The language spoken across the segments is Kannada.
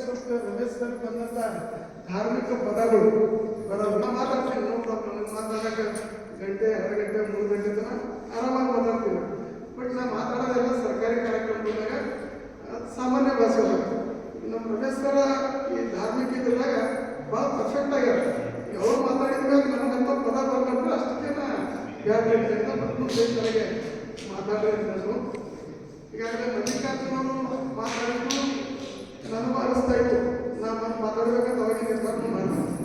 ಸ್ವಲ್ಪ ರಮೇಶ್ ಸರ್ ಬಂದಂತ ಧಾರ್ಮಿಕ ಪದಗಳು ಬರೋದು ನಾ ಮಾತಾಡ್ತೀನಿ ನೋ ಪ್ರಾಬ್ಲಮ್ ಮಾತಾಡಕ್ಕೆ ಗಂಟೆ ಎರಡು ಗಂಟೆ ಮೂರು ಗಂಟೆ ತನಕ ಆರಾಮಾಗಿ ಮಾತಾಡ್ತೀನಿ ಬಟ್ ನಾ ಮಾತಾಡೋದೆಲ್ಲ ಸರ್ಕಾರಿ ಕಾರ್ಯಕ್ರಮದಾಗ ಅಹ್, ಸಾಮಾನ್ಯ ಭಾಷೆ ಒಳಗೆ. ನಮ್ಮ ರಮೇಶ್ ಸರ ಈ ಧಾರ್ಮಿಕ ಇದ್ರಾಗ ಭಾಳ ಪರ್ಫೆಕ್ಟ್ ಆಗ್ಯಾರ ಯಾವಾಗ ಮಾತಾಡಿದ್ಮೇಲೆ ನನಗಂತ ಪದ ಬರ್ಬೇಕು ಅಷ್ಟಕ್ಕೆ ನಾ ಹೇಳ್ತೀನಿ ಮತ್ತು ದೇಶದೊಳಗೆ ಮಾತಾಡೋದು ಈಗಾಗಲೇ ಮಲ್ಲಿಕಾರ್ಜುನ ಅವರು ಮಾತಾಡಿದ್ರು ನನಗೂ ಅನಿಸ್ತಾ ಇತ್ತು ನಾನು ಮಾತಾಡಬೇಕಂತ ಅವಾಗ ನಿರ್ಧಾರ ಮಾಡಿದೆ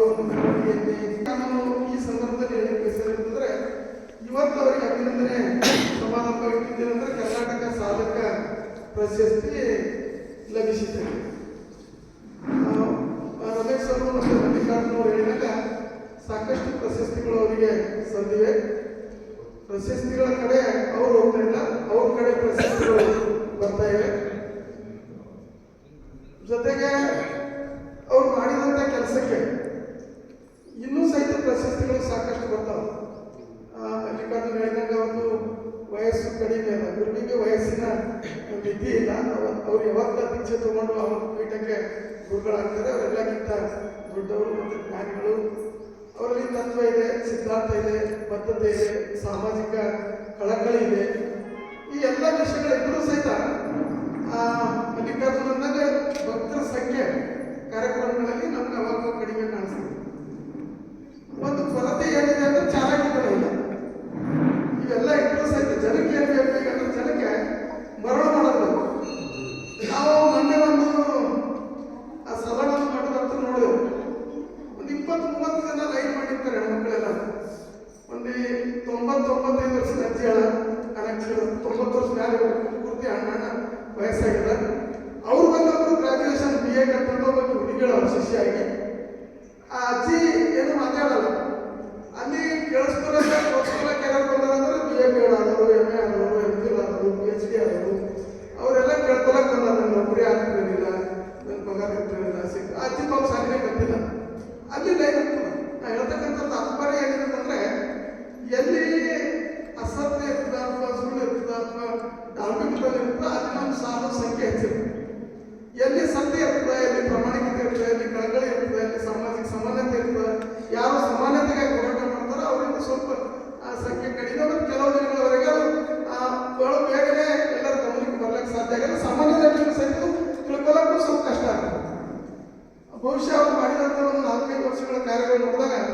ಅವರು ಒಂದು ಮೆರವಣಿಗೆಯಲ್ಲಿ ನಾನು ಈ ಸಂದರ್ಭದಲ್ಲಿ ಹೇಳಿ ಬಯಸಿದ್ರೆ ಇವತ್ತು ಅವರಿಗೆ ಅಭಿನಂದನೆ. ಸಮಾರಂಭ ಇಟ್ಟಿದ್ದೇನೆಂದ್ರೆ ಕರ್ನಾಟಕ ಸಾಧಕ ಪ್ರಶಸ್ತಿ ಲಭಿಸಿದೆ. ರಮೇಶ್ ಅವರು ಮತ್ತು ಮಲ್ಲಿಕಾರ್ಜುನ ಹೇಳಿದಾಗ ಸಾಕಷ್ಟು ಪ್ರಶಸ್ತಿಗಳು ಅವರಿಗೆ ಸಂದಿವೆ. ಪ್ರಶಸ್ತಿಗಳ ಕಡೆ ಅವರು ಹೋಗ್ತಾ ಇಲ್ಲ, ಅವ್ರ ಕಡೆ ಪ್ರಶಸ್ತಿಗಳು ಬರ್ತಾ ಇವೆ. ಜೊತೆಗೆ ಅವ್ರು ಮಾಡಿದಂಥ ಕೆಲಸಕ್ಕೆ ಇನ್ನೂ ಸಹಿತ ಪ್ರಶಸ್ತಿಗಳು ಸಾಕಷ್ಟು ಬರ್ತಾವೆ ಆ, ಮಲ್ಲಿಕಾರ್ಜುನ ಹೇಳಿದಂಗೆ ಒಂದು ವಯಸ್ಸು ಕಡಿಮೆ ಅಲ್ಲ ಗುರುವಿಗೆ ವಯಸ್ಸಿನ ಮಿತಿ ಇಲ್ಲ ಯಾವಾಗ ದೀಕ್ಷೆ ತಗೊಂಡು ಅವ್ರ ಪೀಠಕ್ಕೆ ಗುರುಗಳಾಗ್ತಾರೆ ಅವರೆಲ್ಲಕ್ಕಿಂತ ದೊಡ್ಡವರು ಮತ್ತು ಜ್ಞಾನಿಗಳು. ಅವರಲ್ಲಿ ತತ್ವ ಇದೆ, ಸಿದ್ಧಾಂತ ಇದೆ, ಬದ್ಧತೆ ಇದೆ, ಸಾಮಾಜಿಕ ಕಳಕಳಿ ಇದೆ. ಈ ಎಲ್ಲ ವಿಷಯಗಳಿದ್ದರೂ ಸಹಿತ ಮಲ್ಲಿಕಾರ್ಜುನಂದಾಗ ಭಕ್ತರ ಸಂಖ್ಯೆ ಎಲ್ಲಿ ಸತ್ಯ ಇರ್ತದೆ, ಎಲ್ಲಿ ಪ್ರಾಮಾಣಿಕತೆ ಇರ್ತದೆ, ಎಲ್ಲಿ ಕಳಕಳಿ ಇರ್ತದೆ, ಎಲ್ಲಿ ಸಾಮಾಜಿಕ ಸಮಾನತೆ ಇರ್ತದೆ, ಯಾರು ಸಮಾನತೆಗೆ ಹೋರಾಟ ಮಾಡ್ತಾರೋ ಅವರಿಂದ ಸ್ವಲ್ಪ ಸಂಖ್ಯೆ ಕಡಿಮೆ. ಮತ್ತು ಕೆಲವು ದಿನಗಳವರೆಗೆ ಬಹಳ ಬೇಗನೆ ಎಲ್ಲರ ಗಮನಕ್ಕೆ ಬರ್ಲಿಕ್ಕೆ ಸಾಧ್ಯ ಆಗಲ್ಲ ಸಾಮಾನ್ಯ ಜನರಿಗೆ ಸಹಿತ ತಿಳ್ಕೊಳ್ಳೋಕ್ಕೂ ಸ್ವಲ್ಪ ಕಷ್ಟ ಆಗ್ತದೆ ಬಹುಶಃ ಅವ್ರು ಮಾಡಿದಂಥ ಒಂದು ನಾಲ್ಕೈದು ವರ್ಷಗಳ ಕಾರ್ಯಗಳು ನೋಡಿದಾಗ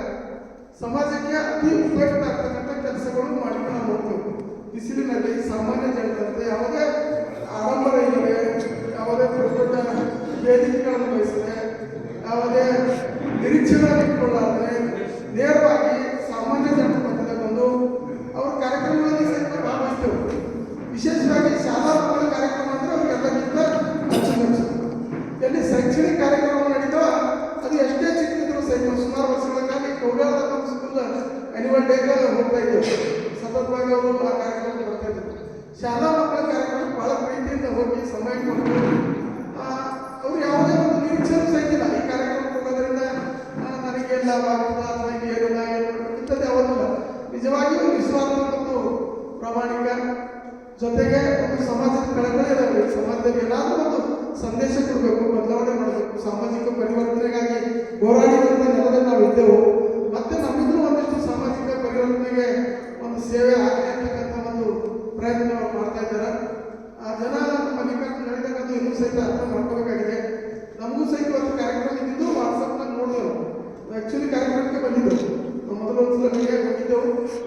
ಸಮಾಜಕ್ಕೆ ಅತಿ ಉಪಯುಕ್ತ ಆಗ್ತಕ್ಕಂಥ ಕೆಲಸಗಳು ಮಾಡಿಕೊಂಡು ನಾವು ಬಿಸಿಲಿನಲ್ಲಿ ಸಾಮಾನ್ಯ ಜನರಂತೆ ಯಾವುದೇ ಇಟ್ಕೊಳ್ಳಾರ್ದೆ ನೇರವಾಗಿ ಸಾಮಾನ್ಯ ಜನರ ಮಧ್ಯದಲ್ಲಿ ಬಂದು ಅವ್ರ ಕಾರ್ಯಕ್ರಮಗಳಲ್ಲಿ ಸಹಿತ ಭಾಗವಹಿಸ್ತೇವೆ. ವಿಶೇಷವಾಗಿ ಶಾಲಾ ಮಕ್ಕಳ ಕಾರ್ಯಕ್ರಮ ಅಂದ್ರೆ ಅವ್ರಿಗೆಲ್ಲಕ್ಕಿಂತ ಎಲ್ಲಿ ಶೈಕ್ಷಣಿಕ ಕಾರ್ಯಕ್ರಮ ನಡೀತೋ ಅದು ಎಷ್ಟೇ ಚಿಕ್ಕಿದ್ರು ಸಹಿತ ಸುಮಾರು ವರ್ಷಗಳ ಕಾಲ ಈ ಕೌಗಾಳದ ನಮ್ಮ ಸ್ಕೂಲ್ ಅನಿವಲ್ ಡೇಗೆ ಹೋಗ್ತಾ ಇದ್ದರು ಸತತವಾಗಿ ಅವರು ಆ ಕಾರ್ಯಕ್ರಮಕ್ಕೆ ಬರ್ತಾ ಶಾಲಾ ಮಕ್ಕಳ ಕಾರ್ಯಕ್ರಮ ಬಹಳ ಪ್ರೀತಿಯಿಂದ ಹೋಗಿ ಸಮಯ ಕೊಟ್ಟು ಅವ್ರು ಯಾವುದೇ ಒಂದು ನಿರೀಕ್ಷೆ ಸಹಿತ ಈ ಕಾರ್ಯಕ್ರಮ ನನಗೆ ಲಾಭ ಆಗ್ತದ ಅಥವಾ ಇದು ಏನು ಇಂಥದ್ದು ಯಾವುದಿಲ್ಲ ನಿಜವಾಗಿಯೂ ನಿಸ್ವಾರ್ಥ ಮತ್ತು ಪ್ರಾಮಾಣಿಕ ಜೊತೆಗೆ ಒಂದು ಸಮಾಜದ ಕಳಕಳಿ ಇರಬೇಕು ಸಮಾಜದಲ್ಲಿ ಏನಾದರೂ ಒಂದು ಸಂದೇಶ ಕೊಡಬೇಕು, ಬದಲಾವಣೆ ಮಾಡಬೇಕು. ಸಾಮಾಜಿಕ ಪರಿವರ್ತನೆಗಾಗಿ ಹೋರಾಡಿದಂಥ ನೆಲದಲ್ಲಿ ನಾವು ಇದ್ದೆವು. ಮತ್ತೆ ನಮ್ಮಿಂದಲೂ ಒಂದಿಷ್ಟು ಸಾಮಾಜಿಕ ಪರಿವರ್ತನೆಗೆ ಒಂದು ಸೇವೆ ಆಗಲಿ ಅಂತಕ್ಕಂಥ ಒಂದು ಪ್ರಯತ್ನ ಅವ್ರು ಮಾಡ್ತಾ ಇದ್ದಾರೆ. ಆ ಜನ ಮಲ್ಲಿಕಾರ್ಜುನ ಹೇಳಿದಾಗ ಇನ್ನೂ ಸಹಿತ ಅರ್ಥ ಮಾಡ್ಕೋಬೇಕಾಗಿದೆ ನಮಗೂ ಸಹಿತ ಒಂದು কিন্তু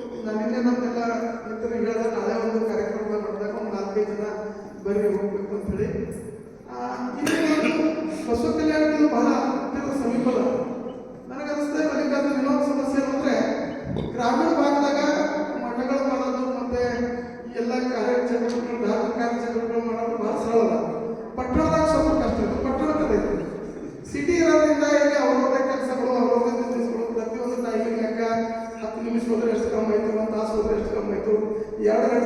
Y ahora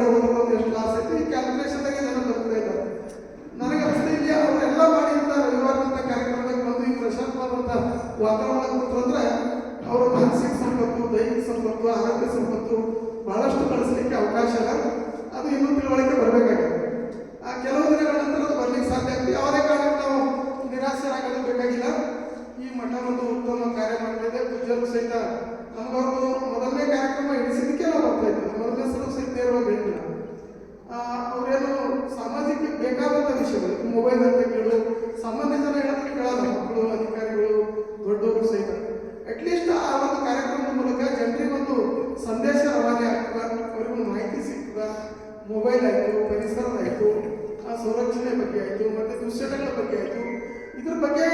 ಸಂದೇಶ ರವಾನೆ ಆಗ್ತದ, ಅವರಿಗೊಂದು ಮಾಹಿತಿ ಸಿಗ್ತದ ಮೊಬೈಲ್ ಆಯಿತು ಪರಿಸರದಾಯಿತು ಆ ಸಂರಕ್ಷಣೆ ಬಗ್ಗೆ ಆಯಿತು, ಮತ್ತು ದುಶ್ಚಟಗಳ ಬಗ್ಗೆ ಆಯಿತು, ಇದ್ರ ಬಗ್ಗೆ